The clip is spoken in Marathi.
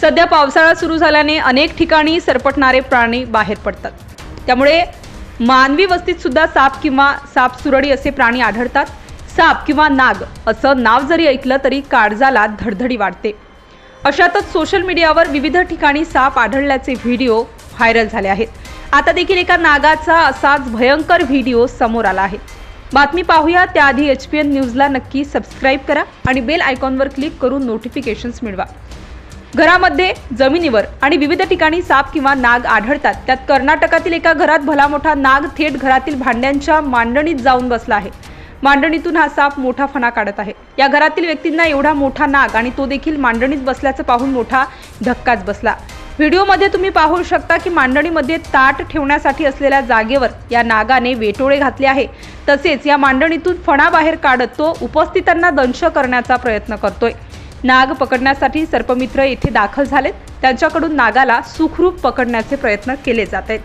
सध्या पावसाळा सुरू झाल्याने अनेक ठिकाणी सरपटणारे प्राणी बाहेर पडतात. त्यामुळे मानवी वस्तीत सुद्धा साप किंवा साप सुरडी असे प्राणी आढळतात. साप किंवा नाग असं नाव जरी ऐकलं तरी काळजाला धडधडी वाढते अशातच सोशल मीडियावर विविध ठिकाणी साप आढळल्याचे व्हिडिओ व्हायरल झाले आहेत. आता देखील एका नागाचा असाच भयंकर व्हिडिओ समोर आला आहे. बातमी पाहूया. त्याआधी एच पी एन न्यूजला नक्की सबस्क्राईब करा आणि बेल आयकॉनवर क्लिक करून नोटिफिकेशन्स मिळवा. घरामध्ये जमिनीवर आणि विविध ठिकाणी साप किंवा नाग आढळतात. त्यात कर्नाटकातील एका घरात भला मोठा नाग थेट घरातील भांड्यांच्या मांडणीत जाऊन बसला आहे. मांडणीतून हा साप मोठा फणा काढत आहे. या घरातील व्यक्तींना एवढा मोठा नाग आणि तो देखील मांडणीत बसल्याचं पाहून मोठा धक्काच बसला. व्हिडिओमध्ये तुम्ही पाहू शकता की मांडणीमध्ये ताट ठेवण्यासाठी असलेल्या जागेवर या नागाने वेटोळे घातले आहे. तसेच या मांडणीतून फणा बाहेर काढत तो उपस्थितांना दंश करण्याचा प्रयत्न करतोय. नाग पकडण्यासाठी सर्पमित्र येथे दाखल झालेत. त्यांच्याकडून नागाला सुखरूप पकडण्याचे प्रयत्न केले जात आहेत.